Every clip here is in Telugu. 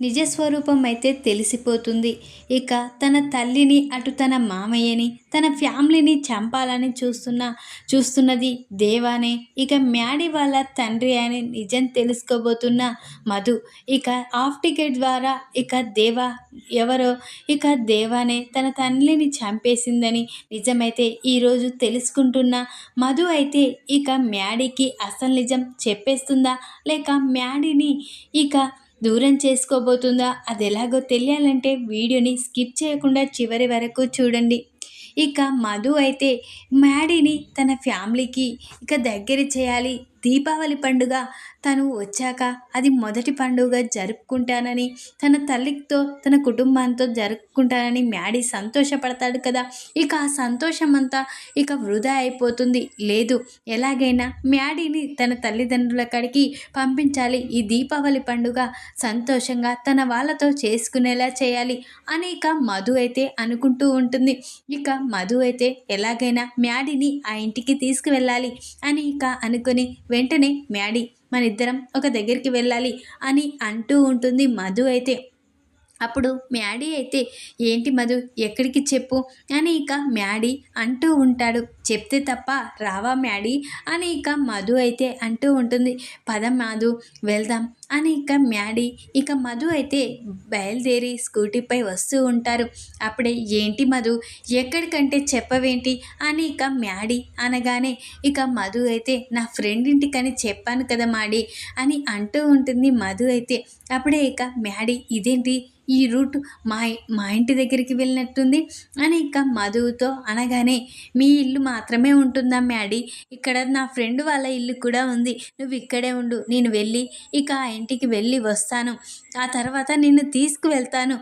నిజస్వరూపం అయితే తెలిసిపోతుంది. ఇక తన తల్లిని అటు తన మామయ్యని తన ఫ్యామిలీని చంపాలని చూస్తున్న చూస్తున్నది దేవానే. ఇక మ్యాడీ వాళ్ళ తండ్రి అని నిజం తెలుసుకోబోతున్న మధు. ఇక ఆఫ్ టికెట్ ద్వారా ఇక దేవా ఎవరో ఇక దేవానే తన తల్లిని చంపేసిందని నిజమైతే ఈరోజు తెలుసుకుంటున్న మధు అయితే ఇక మ్యాడీకి అసలు నిజం చెప్పేస్తుందా? లేక మ్యాడీని ఇక దూరం చేసుకోబోతుందా? అది ఎలాగో తెలియాలంటే వీడియోని స్కిప్ చేయకుండా చివరి వరకు చూడండి. ఇక మధు అయితే మ్యాడీని తన ఫ్యామిలీకి ఇక దగ్గర చేయాలి. దీపావళి పండుగ తను వచ్చాక అది మొదటి పండుగ జరుపుకుంటానని తన తల్లితో తన కుటుంబంతో జరుపుకుంటానని మ్యాడీ సంతోషపడతాడు కదా. ఇక ఆ సంతోషం అంతా ఇక వృధా అయిపోతుంది. లేదు ఎలాగైనా మ్యాడీని తన తల్లిదండ్రుల కాడికి పంపించాలి. ఈ దీపావళి పండుగ సంతోషంగా తన వాళ్ళతో చేసుకునేలా చేయాలి అని ఇక మధు అయితే అనుకుంటూ ఉంటుంది. ఇక మధు అయితే ఎలాగైనా మ్యాడీని ఆ ఇంటికి తీసుకువెళ్ళాలి అని ఇక అనుకొని వెంటనే మ్యాడీ మన ఇద్దరం ఒక దగ్గరికి వెళ్ళాలి అని అంటూ ఉంటుంది మధు అయితే. అప్పుడు మ్యాడీ అయితే ఏంటి మధు ఎక్కడికి చెప్పు అని ఇక మ్యాడీ అంటూ ఉంటాడు. చెప్తే తప్ప రావా మ్యాడీ అని ఇక మధు అయితే అంటూ ఉంటుంది. పద మధు వెళ్దాం అని ఇక మ్యాడీ ఇక మధు అయితే బయలుదేరి స్కూటీపై వస్తూ ఉంటారు. అప్పుడే ఏంటి మధు? ఎక్కడికంటే చెప్పవేంటి? అని ఇక మ్యాడీ అనగానే ఇక మధు అయితే నా ఫ్రెండ్ ఇంటికని చెప్పాను కదా మాడి అని అంటూ ఉంటుంది మధు అయితే. అప్పుడే ఇక మ్యాడీ ఇదేంటి? ఈ రూట్ మా మా ఇంటి దగ్గరికి వెళ్ళినట్టుంది? అని ఇక మధువుతో అనగానే మీ ఇల్లు మాత్రమే ఉంటుందా మ్యాడీ? ఇక్కడ నా ఫ్రెండ్ వాళ్ళ ఇల్లు కూడా ఉంది. నువ్వు ఇక్కడే ఉండు నేను వెళ్ళి ఇక ఆ ఇంటికి వెళ్ళి వస్తాను. ఆ తర్వాత నిన్ను తీసుకువెళ్తాను.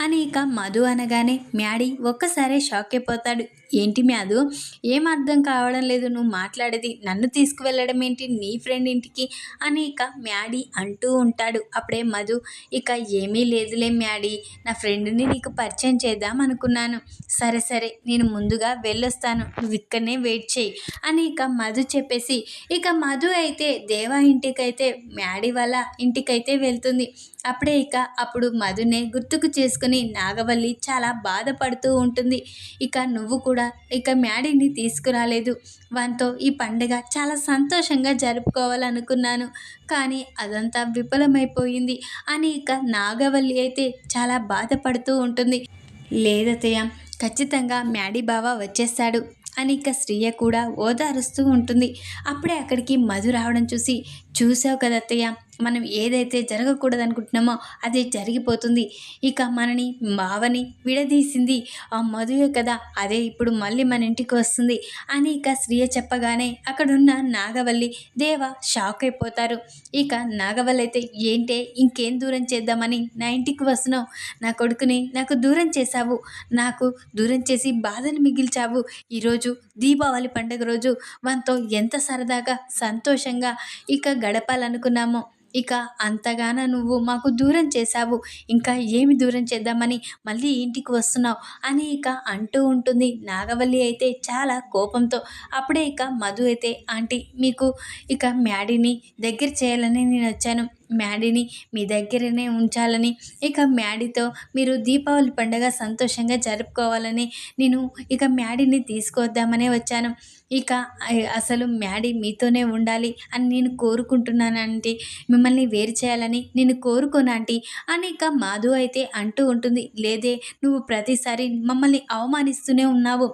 అని ఇక మధు అనగానే మ్యాడీ ఒక్కసారే షాక్ అయిపోతాడు. ఏంటి మ్యాదు? ఏం అర్థం కావడం లేదు. నువ్వు మాట్లాడేది నన్ను తీసుకువెళ్ళడం ఏంటి? నీ ఫ్రెండ్ ఇంటికి? అని ఇక మ్యాడీ అంటూ ఉంటాడు. అప్పుడే మధు ఇక ఏమీ లేదులే మ్యాడీ. నా ఫ్రెండ్ని నీకు పరిచయం చేద్దాం అనుకున్నాను. సరే సరే నేను ముందుగా వెళ్ళొస్తాను. నువ్వు ఇక్కడనే వెయిట్ చేయి. అని ఇక మధు చెప్పేసి ఇక మధు అయితే దేవా ఇంటికైతే మ్యాడీ వాళ్ళ ఇంటికైతే వెళ్తుంది. అప్పుడే ఇక అప్పుడు మధునే గుర్తుకు చేసుకుని నాగవల్లి చాలా బాధపడుతూ ఉంటుంది. ఇక నువ్వు కూడా ఇక మ్యాడీని తీసుకురాలేదు. వాంతో ఈ పండుగ చాలా సంతోషంగా జరుపుకోవాలనుకున్నాను. కానీ అదంతా విఫలమైపోయింది. అని ఇక నాగవల్లి అయితే చాలా బాధపడుతూ ఉంటుంది. లేదతయ్య ఖచ్చితంగా మ్యాడీ బావ వచ్చేస్తాడు అని ఇక శ్రీయ కూడా ఓదారుస్తూ ఉంటుంది. అప్పుడే అక్కడికి మధు రావడం చూసి చూసావు కదా మనం ఏదైతే జరగకూడదు అనుకుంటున్నామో అది జరిగిపోతుంది. ఇక మనని బావని విడదీసింది ఆ మధువే కదా అదే ఇప్పుడు మళ్ళీ మన ఇంటికి వస్తుంది అని ఇక శ్రీయ చెప్పగానే అక్కడున్న నాగవల్లి దేవ షాక్ అయిపోతారు. ఇక నాగవల్లి అయితే ఏంటే ఇంకేం దూరం చేద్దామని నా ఇంటికి వస్తున్నావు? నా కొడుకుని నాకు దూరం చేశావు. నాకు దూరం చేసి బాధను మిగిల్చావు. ఈరోజు దీపావళి పండుగ రోజు మనతో ఎంత సరదాగా సంతోషంగా ఇక గడపాలనుకున్నామో. ఇక అంతగాన నువ్వు మాకు దూరం చేశావు. ఇంకా ఏమి దూరం చేద్దామని మళ్ళీ ఇంటికి వస్తున్నావు అని ఇక అంటూ ఉంటుంది. నాగవల్లి అయితే చాలా కోపంతో అప్పుడే ఇక మధు అయితే ఆంటీ మీకు ఇక మ్యాడీని దగ్గర చేయాలని నేను వచ్చాను. మ్యాడీని మీ దగ్గరనే ఉంచాలని. ఇక మ్యాడీతో మీరు దీపావళి పండుగ సంతోషంగా జరుపుకోవాలని నేను ఇక మ్యాడీని తీసుకొద్దామనే వచ్చాను. ఇక అసలు మ్యాడీ మీతోనే ఉండాలి అని నేను కోరుకుంటున్నాను ఆంటీ. మిమ్మల్ని వేరు చేయాలని నేను కోరుకోను ఆంటీ. అని ఇక మాధు అయితే అంటూ ఉంటుంది. లేదే నువ్వు ప్రతిసారి మమ్మల్ని అవమానిస్తూనే ఉన్నావు.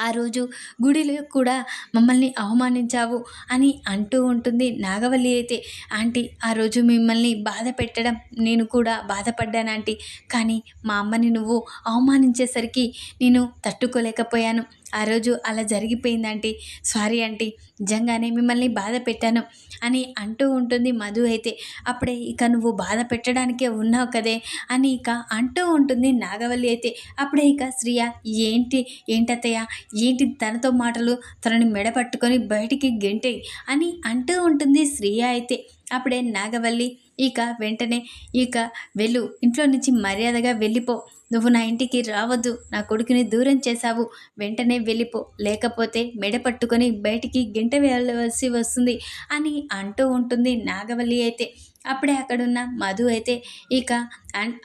ఆ రోజు గుడిలో కూడా మమ్మల్ని అవమానించావు అని అంటూ ఉంటుంది నాగవల్లి అయితే. ఆంటీ ఆ రోజు మిమ్మల్ని బాధ పెట్టడం నేను కూడా బాధపడ్డాను ఆంటీ. కానీ మా అమ్మని నువ్వు అవమానించేసరికి నేను తట్టుకోలేకపోయాను. ఆ రోజు అలా జరిగిపోయిందంటే సారీ ఆంటీ నిజంగానే మిమ్మల్ని బాధ పెట్టాను అని అంటూ ఉంటుంది మధు అయితే. అప్పుడే ఇక నువ్వు బాధ పెట్టడానికే ఉన్నావు కదే అని ఇక అంటూ ఉంటుంది నాగవల్లి అయితే. అప్పుడే ఇక శ్రియ ఏంటి ఏంటత్తయ్య ఏంటి తనతో మాటలు? తనని మెడ పట్టుకొని బయటికి గెంటే అని అంటూ ఉంటుంది శ్రియ అయితే. అప్పుడే నాగవల్లి ఇక వెంటనే ఇక వెళ్ళు ఇంట్లో నుంచి మర్యాదగా వెళ్ళిపో నువ్వు నా ఇంటికి రావద్దు నా కొడుకుని దూరం చేశావు. వెంటనే వెళ్ళిపో లేకపోతే మెడ పట్టుకొని బయటికి గంట వెళ్ళవలసి వస్తుంది అని అంటూ ఉంటుంది నాగవల్లి అయితే. అప్పుడే అక్కడున్న మధు అయితే ఇక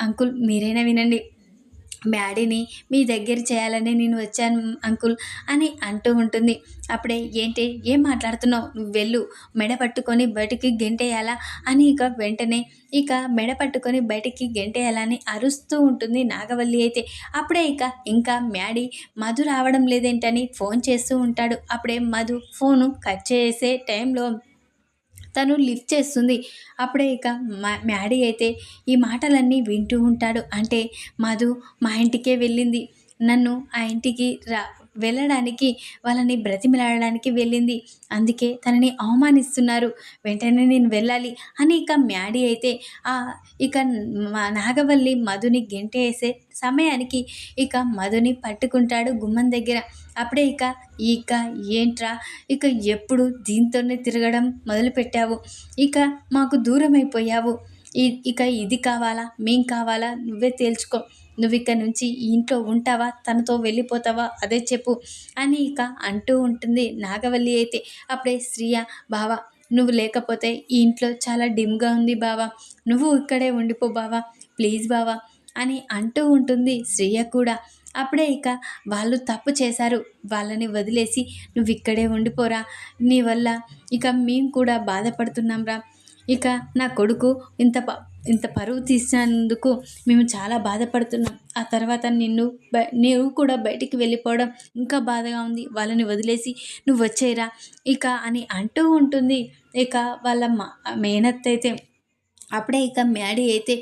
అంకుల్ మీరైనా వినండి. మ్యాడీని మీ దగ్గర చేయాలని నేను వచ్చాను అంకుల్ అని అంటూ ఉంటుంది. అప్పుడే ఏంటి? ఏం మాట్లాడుతున్నావు? నువ్వు వెళ్ళు. మెడ పట్టుకొని బయటికి గెంటేయాలా? అని ఇక వెంటనే ఇక మెడ పట్టుకొని బయటికి గెంటేయాలని అరుస్తూ ఉంటుంది నాగవల్లి అయితే. అప్పుడే ఇక ఇంకా మ్యాడీ మధు రావడం లేదేంటని ఫోన్ చేస్తూ ఉంటాడు. అప్పుడే మధు ఫోను కట్ చేసే టైంలో తను లిఫ్ట్ చేస్తుంది. అప్పుడే ఇక మ్యాడీ అయితే ఈ మాటలన్నీ వింటూ ఉంటాడు. అంటే మధు మా ఇంటికే వెళ్ళింది. నన్ను ఆ ఇంటికి రా వెళ్ళడానికి వాళ్ళని బ్రతిమిలాడడానికి వెళ్ళింది. అందుకే తనని అవమానిస్తున్నారు. వెంటనే నేను వెళ్ళాలి అని ఇక మ్యాడీ అయితే ఇక నాగవల్లి మధుని గెంటేసే సమయానికి ఇక మధుని పట్టుకుంటాడు గుమ్మం దగ్గర. అప్పుడే ఇక ఇక ఏంట్రా? ఇక ఎప్పుడు దీంతోనే తిరగడం మొదలుపెట్టావు? ఇక మాకు దూరం అయిపోయావు ఇక ఇది కావాలా? మేం కావాలా? నువ్వే తేల్చుకో. నువ్వు ఇక్కడ నుంచి ఈ ఇంట్లో ఉంటావా? తనతో వెళ్ళిపోతావా? అదే చెప్పు. అని ఇక అంటూ ఉంటుంది నాగవల్లి అయితే. అప్పుడే శ్రీయ బావా నువ్వు లేకపోతే ఈ ఇంట్లో చాలా డిమ్గా ఉంది బావా. నువ్వు ఇక్కడే ఉండిపో బావా. ప్లీజ్ బావా. అని అంటూ ఉంటుంది శ్రీయ కూడా. అప్పుడే ఇక వాళ్ళు తప్పు చేశారు. వాళ్ళని వదిలేసి నువ్వు ఇక్కడే ఉండిపోరా. నీ వల్ల ఇక మేము కూడా బాధపడుతున్నాంరా. ఇక నా కొడుకు ఇంత ఇంత పరువు తీసినందుకు మేము చాలా బాధపడుతున్నాం. ఆ తర్వాత నిన్ను నీవు కూడా బయటికి వెళ్ళిపోవడం ఇంకా బాధగా ఉంది. వాళ్ళని వదిలేసి నువ్వు వచ్చేయరా? ఇక అని అంటూ ఉంటుంది. ఇక వాళ్ళ మా మేనత్త అయితే అప్పుడే ఇక మ్యాడీ అయితే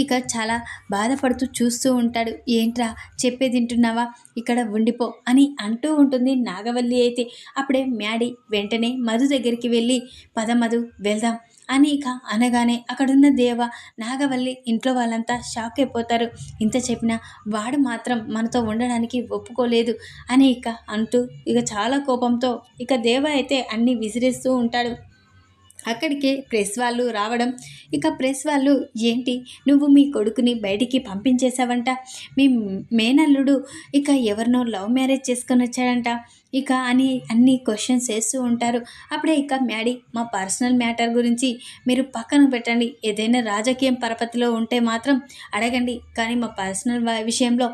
ఇక చాలా బాధపడుతూ చూస్తూ ఉంటాడు. ఏంట్రా చెప్పేది వింటున్నావా? ఇక్కడ ఉండిపో అని అంటూ ఉంటుంది నాగవల్లి అయితే. అప్పుడే మ్యాడీ వెంటనే మధు దగ్గరికి వెళ్ళి పద మధు వెళ్దాం అని ఇక అనగానే అక్కడున్న దేవ నాగవల్లి ఇంట్లో వాళ్ళంతా షాక్ అయిపోతారు. ఇంత చెప్పినా వాడు మాత్రం మనతో ఉండడానికి ఒప్పుకోలేదు అని ఇక అంటూ ఇక చాలా కోపంతో ఇక దేవ అయితే అన్నీ విసిరేస్తూ ఉంటాడు. అక్కడికే ప్రెస్ వాళ్ళు రావడం. ఇక ప్రెస్ వాళ్ళు ఏంటి? నువ్వు మీ కొడుకుని బయటికి పంపించేశావంట? మీ మేనల్లుడు ఇక ఎవరినో లవ్ మ్యారేజ్ చేసుకొని వచ్చాడంట. ఇక అని అన్ని క్వశ్చన్స్ వేస్తూ ఉంటారు. అప్పుడే ఇక మ్యాడీ మా పర్సనల్ మ్యాటర్ గురించి మీరు పక్కన పెట్టండి. ఏదైనా రాజకీయం పరపతిలో ఉంటే మాత్రం అడగండి. కానీ మా పర్సనల్ విషయంలో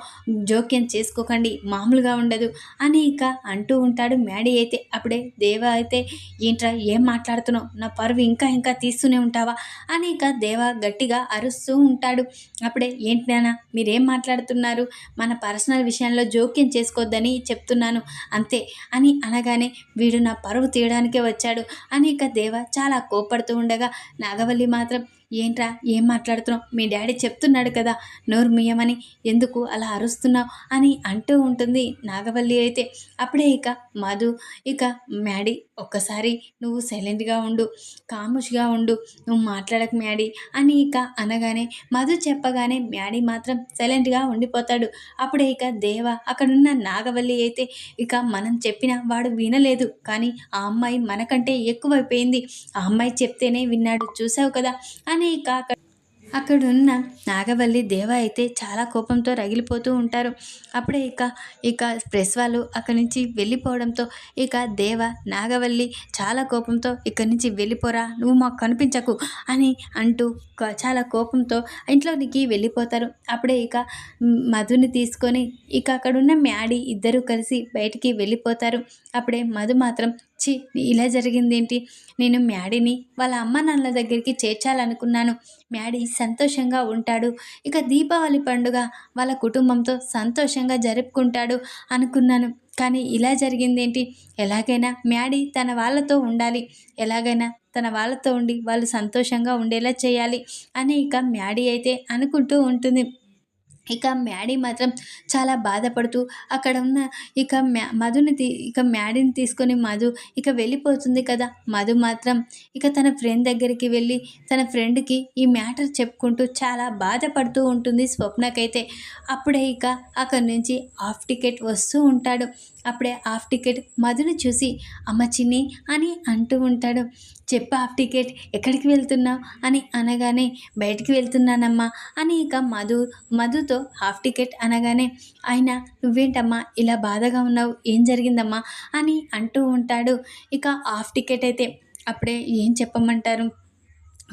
జోక్యం చేసుకోకండి. మామూలుగా ఉండదు అని ఇక అంటూ ఉంటాడు మ్యాడీ అయితే. అప్పుడే దేవ అయితే ఏంట్రా ఏం మాట్లాడుతున్నావు? నా పరువు ఇంకా ఇంకా తీస్తూనే ఉంటావా? అని ఇక దేవ గట్టిగా అరుస్తూ ఉంటాడు. అప్పుడే ఏంటి నాన్న మీరేం మాట్లాడుతున్నారు? మన పర్సనల్ విషయంలో జోక్యం చేసుకోవద్దని చెప్తున్నాను. అంతే అని అనగానే వీడు నా పరువు తీయడానికే వచ్చాడు. అని ఇక దేవ చాలా కోప్పడుతూ ఉండగా నాగవల్లి మాత్రం ఏంట్రా ఏం మాట్లాడుతున్నావు? మీ డాడీ చెప్తున్నాడు కదా నోరు మీయమని ఎందుకు అలా అరుస్తున్నావు? అని అంటూ ఉంటుంది నాగవల్లి అయితే. అప్పుడే ఇక మధు ఇక మ్యాడీ ఒక్కసారి నువ్వు సైలెంట్గా ఉండు కాముష్గా ఉండు నువ్వు మాట్లాడక మ్యాడీ అని ఇక అనగానే మధు చెప్పగానే మ్యాడీ మాత్రం సైలెంట్గా ఉండిపోతాడు. అప్పుడే ఇక దేవ అక్కడున్న నాగవల్లి అయితే ఇక మనం చెప్పిన వాడు వినలేదు. కానీ ఆ అమ్మాయి మనకంటే ఎక్కువైపోయింది. ఆ అమ్మాయి చెప్తేనే విన్నాడు చూసావు కదా అని కానీ ఇక అక్కడ అక్కడున్న నాగవల్లి దేవ అయితే చాలా కోపంతో రగిలిపోతూ ఉంటారు. అప్పుడే ఇక ఇక ప్రెస్ వాళ్ళు అక్కడి నుంచి వెళ్ళిపోవడంతో ఇక దేవ నాగవల్లి చాలా కోపంతో ఇక్కడి నుంచి వెళ్ళిపోరా నువ్వు మాకు కనిపించకు అని అంటూ చాలా కోపంతో ఇంట్లోనికి వెళ్ళిపోతారు. అప్పుడే ఇక మధుని తీసుకొని ఇక అక్కడున్న మ్యాడీ ఇద్దరూ కలిసి బయటికి వెళ్ళిపోతారు. అప్పుడే మధు మాత్రం చి ఇలా జరిగిందేంటి? నేను మ్యాడీని వాళ్ళ అమ్మ నాన్నల దగ్గరికి చేర్చాలనుకున్నాను. మ్యాడీ సంతోషంగా ఉంటాడు. ఇక దీపావళి పండుగ వాళ్ళ కుటుంబంతో సంతోషంగా జరుపుకుంటాడు అనుకున్నాను. కానీ ఇలా జరిగిందేంటి? ఎలాగైనా మ్యాడీ తన వాళ్ళతో ఉండాలి. ఎలాగైనా తన వాళ్ళతో ఉండి వాళ్ళు సంతోషంగా ఉండేలా చేయాలి. అని ఇక మ్యాడీ అయితే అనుకుంటూ ఉంటుంది. ఇక మ్యాడీ మాత్రం చాలా బాధపడుతూ అక్కడ ఉన్న ఇక మ్యా మధుని తీ ఇక మ్యాడీని తీసుకొని మధు ఇక వెళ్ళిపోతుంది కదా. మధు మాత్రం ఇక తన ఫ్రెండ్ దగ్గరికి వెళ్ళి తన ఫ్రెండ్కి ఈ మ్యాటర్ చెప్పుకుంటూ చాలా బాధపడుతూ ఉంటుంది స్వప్నకైతే. అప్పుడే ఇక అక్కడి నుంచి హాఫ్ టికెట్ వస్తూ ఉంటాడు. అప్పుడే హాఫ్ టికెట్ మధుని చూసి అమ్మ చిన్ని అని అంటూ ఉంటాడు. చెప్పు హాఫ్ టికెట్ ఎక్కడికి వెళ్తున్నావు? అని అనగానే బయటికి వెళ్తున్నానమ్మా అని ఇక మధు మధుతో హాఫ్ టికెట్ అనగానే ఆయన నువ్వేంటమ్మా ఇలా బాధగా ఉన్నావు? ఏం జరిగిందమ్మా? అని అంటూ ఉంటాడు. ఇక హాఫ్ టికెట్ అయితే అప్పుడే ఏం చెప్పమంటారు?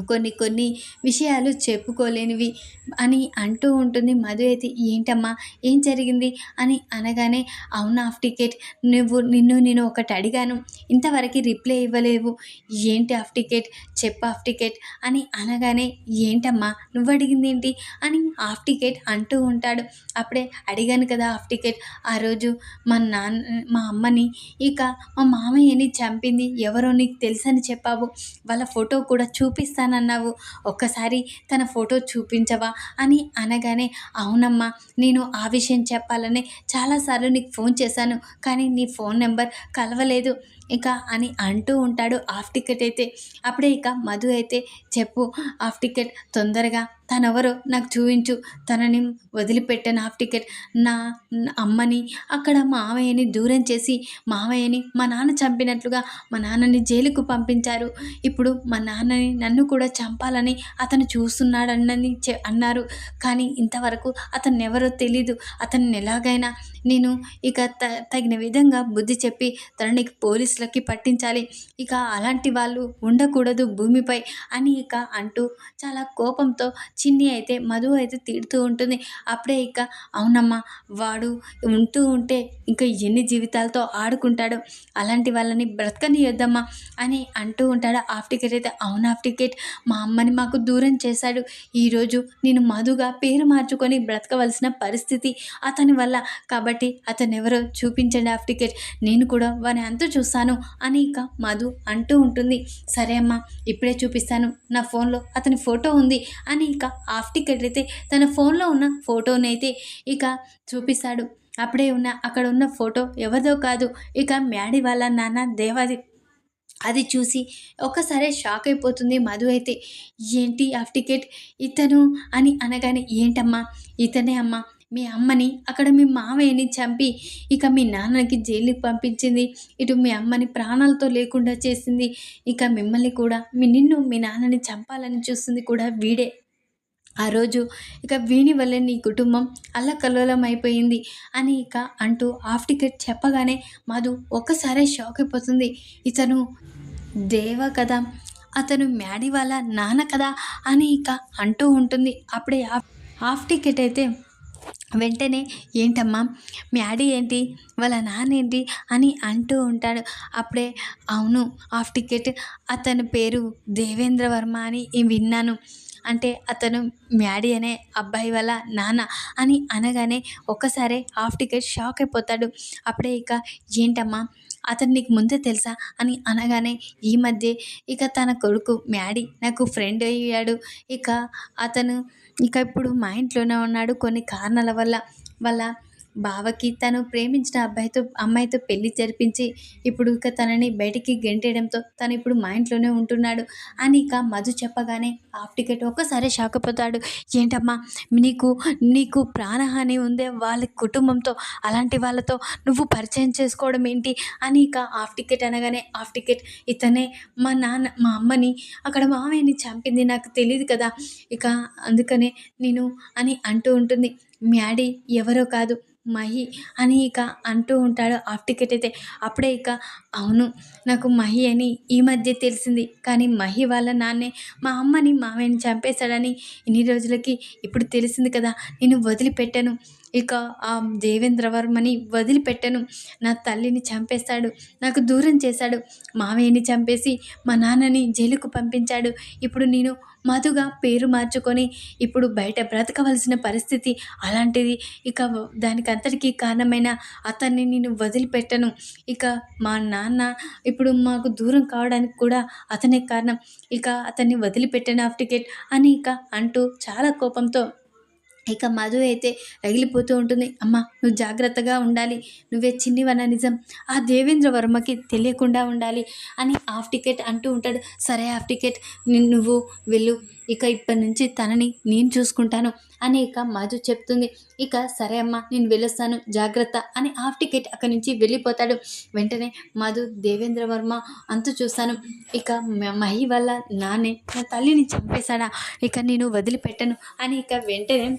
కొన్ని కొన్ని విషయాలు చెప్పుకోలేనివి అని అంటూ ఉంటుంది. మధు అయితే ఏంటమ్మా? ఏం జరిగింది? అని అనగానే అవును ఆఫ్ టికెట్. నువ్వు నిన్ను నేను ఒకటి అడిగాను. ఇంతవరకు రిప్లై ఇవ్వలేవు. ఏంటి ఆఫ్ టికెట్? చెప్పు ఆఫ్ టికెట్. అని అనగానే ఏంటమ్మా? నువ్వు అడిగింది ఏంటి అని ఆఫ్ టికెట్ అంటూ ఉంటాడు. అప్పుడే అడిగాను కదా ఆఫ్ టికెట్. ఆ రోజు మా నాన్న మా అమ్మని ఇక మా మామయ్యని చంపింది. ఎవరో నీకు తెలుసని చెప్పావు. వాళ్ళ ఫోటో కూడా చూపిస్తాను చేస్తానన్నావు ఒక్కసారి తన ఫోటో చూపించవా అని అనగానే అవునమ్మా నేను ఆ విషయం చెప్పాలని చాలాసార్లు నీకు ఫోన్ చేశాను కానీ నీ ఫోన్ నెంబర్ కలవలేదు. ఇక అని అంటూ ఉంటాడు. హాఫ్ టికెట్ అయితే అప్పుడే ఇక మధు అయితే చెప్పు హాఫ్ టికెట్ తొందరగా తనెవరో నాకు చూపించు. తనని వదిలిపెట్టాను హాఫ్ టికెట్. నా అమ్మని అక్కడ మావయ్యని దూరం చేసి మావయ్యని మా నాన్న చంపినట్లుగా మా నాన్నని జైలుకు పంపించారు. ఇప్పుడు మా నాన్నని నన్ను కూడా చంపాలని అతను చూస్తున్నాడన్నని చె అన్నారు. కానీ ఇంతవరకు అతను ఎవరో తెలీదు. అతన్ని ఎలాగైనా నేను ఇక త తగిన విధంగా బుద్ధి చెప్పి తనని పోలీసులకి పట్టించాలి. ఇక అలాంటి వాళ్ళు ఉండకూడదు భూమిపై అని ఇక అంటూ చాలా కోపంతో చిన్ని అయితే మధు అయితే తిడుతూ ఉంటుంది. అప్పుడే ఇక అవునమ్మా వాడు ఉంటూ ఉంటే ఇంకా ఎన్ని జీవితాలతో ఆడుకుంటాడు. అలాంటి వాళ్ళని బ్రతకనియొద్దమ్మా అని అంటూ ఉంటాడు హాఫ్ టికెట్ అయితే. అవును హాఫ్ టికెట్ మా అమ్మని మాకు దూరం చేశాడు. ఈరోజు నేను మధుగా పేరు మార్చుకొని బ్రతకవలసిన పరిస్థితి అతని వల్ల. కాబట్టి అతను ఎవరో చూపించండి హాఫ్ టికెట్. నేను కూడా వాని అంతా చూస్తాను. అని ఇక మధు అంటూ ఉంటుంది. సరే అమ్మా ఇప్పుడే చూపిస్తాను. నా ఫోన్లో అతని ఫోటో ఉంది అని ఇక హాఫ్ టికెట్ అయితే తన ఫోన్లో ఉన్న ఫోటోనైతే ఇక చూపిస్తాడు. అప్పుడే ఉన్న అక్కడ ఉన్న ఫోటో ఎవరిదో కాదు ఇక మ్యాడీ వాళ్ళ నాన్న దేవాది. అది చూసి ఒక్కసారి షాక్ అయిపోతుంది మధు అయితే. ఏంటి హాఫ్ టికెట్ ఇతను అని అనగానే ఏంటమ్మా ఇతనే అమ్మా మీ అమ్మని అక్కడ మీ మామయ్యని చంపి ఇక మీ నాన్నకి జైలుకి పంపించింది. ఇటు మీ అమ్మని ప్రాణాలతో లేకుండా చేసింది. ఇక మిమ్మల్ని కూడా మీ నిన్ను మీ నాన్నని చంపాలని చూస్తుంది కూడా వీడే. ఆ రోజు ఇక వీని వల్ల నీ కుటుంబం అల్లకల్లోలం అయిపోయింది అని ఇక అంటూ హాఫ్ టికెట్ చెప్పగానే మధు ఒక్కసారే షాక్ అయిపోతుంది. ఇతను దేవ కదా అతను మ్యాడీ వాళ్ళ నాన్న కదా అని ఇక అంటూ ఉంటుంది. అప్పుడే హాఫ్ టికెట్ అయితే వెంటనే ఏంటమ్మా మ్యాడీ ఏంటి? వాళ్ళ నాన్న ఏంటి? అని అంటూ ఉంటాడు. అప్పుడే అవును హాఫ్ టికెట్. అతని పేరు దేవేంద్ర వర్మ అని విన్నాను. అంటే అతను మ్యాడీ అనే అబ్బాయి వాళ్ళ నాన్న అని అనగానే ఒక్కసారే హాఫ్ టికెట్ షాక్ అయిపోతాడు. అప్పుడే ఇక ఏంటమ్మా అతను నీకు ముందే తెలుసా? అని అనగానే ఈ మధ్య ఇక తన కొడుకు మ్యాడీ నాకు ఫ్రెండ్ అయ్యాడు. ఇక అతను ఇక ఇప్పుడు మా ఇంట్లోనే ఉన్నాడు. కొన్ని కారణాల వల్ల వాళ్ళ బావకి తను ప్రేమించిన అబ్బాయితో అమ్మాయితో పెళ్ళి జరిపించి ఇప్పుడు ఇక తనని బయటికి గెంటేయడంతో తను ఇప్పుడు మా ఇంట్లోనే ఉంటున్నాడు. అని ఇక మధు చెప్పగానే హాఫ్ టికెట్ ఒక్కసారి షాకపోతాడు ఏంటమ్మా నీకు నీకు ప్రాణహాని ఉందే వాళ్ళ కుటుంబంతో అలాంటి వాళ్ళతో నువ్వు పరిచయం చేసుకోవడం ఏంటి? అని ఇక హాఫ్ టికెట్ అనగానే హాఫ్ టికెట్ ఇతనే మా నాన్న మా అమ్మని అక్కడ మామయ్యని చంపింది నాకు తెలియదు కదా. ఇక అందుకనే నేను అని అంటూ ఉంటుంది. మ్యాడీ ఎవరో కాదు. మహి అని ఇక అంటూ ఉంటాడు. హాఫ్ టికెట్ అయితే అప్పుడే ఇక అవును నాకు మహి అని ఈ మధ్య తెలిసింది. కానీ మహి వాళ్ళ నాన్నే మా అమ్మని మామయ్యని చంపేశాడని ఇన్ని రోజులకి ఇప్పుడు తెలిసింది కదా. నేను వదిలిపెట్టాను. ఇక ఆ దేవేంద్రవర్మని వదిలిపెట్టను. నా తల్లిని చంపేస్తాడు నాకు దూరం చేశాడు. మావయ్యని చంపేసి మా నాన్నని జైలుకు పంపించాడు. ఇప్పుడు నేను మధుగా పేరు మార్చుకొని ఇప్పుడు బయట బ్రతకవలసిన పరిస్థితి అలాంటిది. ఇక దానికి అంతటికీ కారణమైన అతన్ని నేను వదిలిపెట్టను. ఇక మా నాన్న ఇప్పుడు మాకు దూరం కావడానికి కూడా అతనే కారణం. ఇక అతన్ని వదిలిపెట్టాను హాఫ్ టికెట్ అని ఇక అంటూ చాలా కోపంతో ఇక మధు అయితే రగిలిపోతూ ఉంటుంది. అమ్మ నువ్వు జాగ్రత్తగా ఉండాలి. నువ్వే చిన్నివన్న నిజం. ఆ దేవేంద్ర వర్మకి తెలియకుండా ఉండాలి అని హాఫ్ టికెట్ అంటూ ఉంటాడు. సరే హాఫ్ టికెట్ నువ్వు వెళ్ళు. ఇక ఇప్పటి నుంచి తనని నేను చూసుకుంటాను అని ఇక మాధు చెప్తుంది. ఇక సరే అమ్మ నేను వెళ్ళొస్తాను జాగ్రత్త అని హాఫ్ టికెట్ అక్కడి నుంచి వెళ్ళిపోతాడు. వెంటనే మాధు దేవేంద్ర వర్మ అంతు చూస్తాను. ఇక మహి వల్ల నానే నా తల్లిని చంపేశాడా? ఇక నేను వదిలిపెట్టను అని ఇక వెంటనే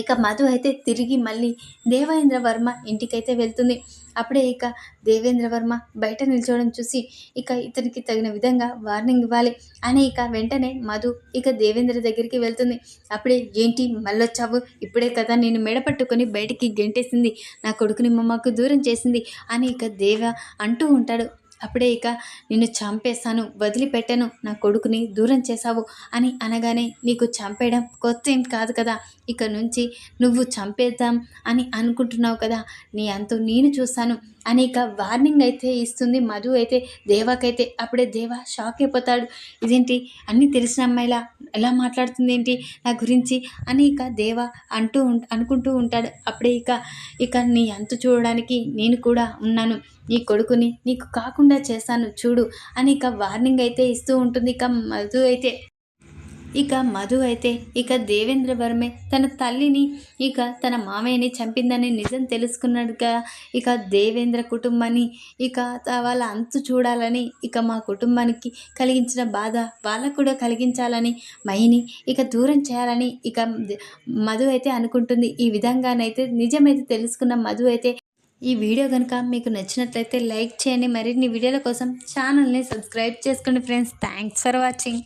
ఇక మధు అయితే తిరిగి మళ్ళీ దేవేంద్ర వర్మ ఇంటికైతే వెళ్తుంది. అప్పుడే ఇక దేవేంద్ర వర్మ బయట నిల్చోవడం చూసి ఇక ఇతనికి తగిన విధంగా వార్నింగ్ ఇవ్వాలి అని ఇక వెంటనే మధు ఇక దేవేంద్ర దగ్గరికి వెళ్తుంది. అప్పుడే ఏంటి? మళ్ళొచ్చావు? ఇప్పుడే కదా నేను మెడ పట్టుకొని బయటికి గెంటేసింది. నా కొడుకుని మమ్మకు దూరం చేసింది అని ఇక దేవ అంటూ ఉంటాడు. అప్పుడే ఇక నిన్ను చంపేస్తాను వదిలిపెట్టాను నా కొడుకుని దూరం చేశావు అని అనగానే నీకు చంపేయడం కొత్త ఏం కాదు కదా? ఇక నుంచి నువ్వు చంపేద్దాం అని అనుకుంటున్నావు కదా. నీ అంతు నేను చూస్తాను అని ఇక వార్నింగ్ అయితే ఇస్తుంది. మధు అయితే దేవాకైతే అప్పుడే దేవా షాక్ అయిపోతాడు. ఇదేంటి? అన్నీ తెలిసిన అమ్మాయిలా ఎలా మాట్లాడుతుంది ఏంటి? నా గురించి అని ఇక దేవా అంటూ అనుకుంటూ ఉంటాడు. అప్పుడే ఇక ఇక నీ అంతు చూడడానికి నేను కూడా ఉన్నాను. నీ కొడుకుని నీకు కాకుండా చేస్తాను చూడు అని ఇక వార్నింగ్ అయితే ఇస్తూ ఉంటుంది. ఇక మధు అయితే ఇక మధు అయితే ఇక దేవేంద్ర వర్మే తన తల్లిని ఇక తన మామయ్యని చంపిందని నిజం తెలుసుకున్నాడుగా. ఇక దేవేంద్ర కుటుంబాన్ని ఇక వాళ్ళ అంతు చూడాలని ఇక మా కుటుంబానికి కలిగించిన బాధ వాళ్ళకు కూడా కలిగించాలని మహిని ఇక దూరం చేయాలని ఇక మధు అయితే అనుకుంటుంది. ఈ విధంగానైతే నిజమైతే తెలుసుకున్న మధు అయితే ఈ వీడియో కనుక మీకు నచ్చినట్లయితే లైక్ చేయండి. మరిన్ని వీడియోల కోసం ఛానల్ని సబ్స్క్రైబ్ చేసుకోండి ఫ్రెండ్స్. Thanks for watching.